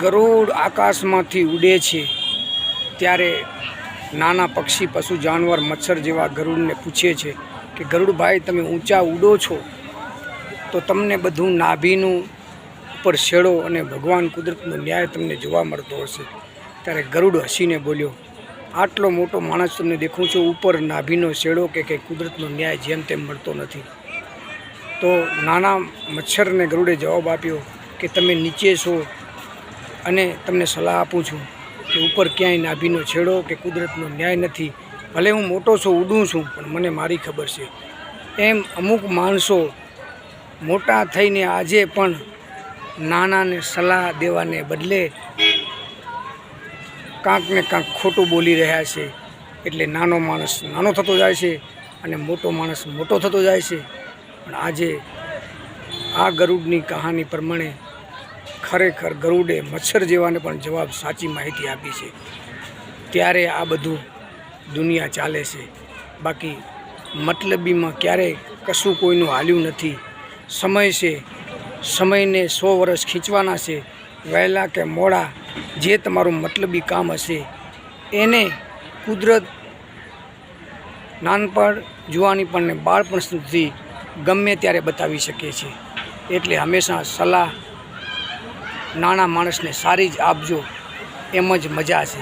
ગરુડ આકાશમાંથી ઉડે છે, ત્યારે નાના પક્ષી, પશુ, જાનવર, મચ્છર જેવા ગરુડને પૂછે છે કે ગરુડભાઈ તમે ઊંચા ઉડો છો? તો તમને બધું નાભીનું ઉપર શેડો અને ભગવાન કુદરતનો ન્યાય તમને જોવા મળતો હશે. ત્યારે ગરુડ હસીને બોલ્યો, આટલો મોટો માણસ તમને દેખું છું, ઉપર નાભીનો શેડો કે કંઈ કુદરતનો ન્યાય જેમ તેમ મળતો નથી. તો નાના મચ્છરને ગરુડે જવાબ આપ્યો કે, તમે નીચે છો અને તમને સલાહ આપું છું કે ઉપર ક્યાંય નાભીનો છેડો કે કુદરતનો ન્યાય નથી. ભલે હું મોટો છું ઉડું છું, પણ મને મારી ખબર છે. એમ અમુક માણસો મોટા થઈને આજે પણ નાનાને સલાહ દેવાને બદલે કાંક ને કાંક ખોટું બોલી રહ્યા છે. એટલે નાનો માણસ નાનો થતો જાય છે અને મોટો માણસ મોટો થતો જાય છે. પણ આજે આ ગરુડની કહાની પ્રમાણે ખરેખર ગરુડે મચ્છર જેવાને પણ જવાબ સાચી માહિતી આપી છે. ત્યારે આ બધું દુનિયા ચાલે છે. બાકી મતલબીમાં ક્યારેય કશું કોઈનું હાલ્યું નથી. સમય છે. સમયને સો વર્ષ ખીંચવાના છે. વહેલા કે મોડા જે તમારું મતલબી કામ હશે. એને કુદરત નાનપણ જુવાનીપણ ને બાળપણ સુધી ગમે ત્યારે બતાવી શકે છે. એટલે હંમેશા સલાહ નાના માણસને સારી જ આપજો. એમ જ મજા છે.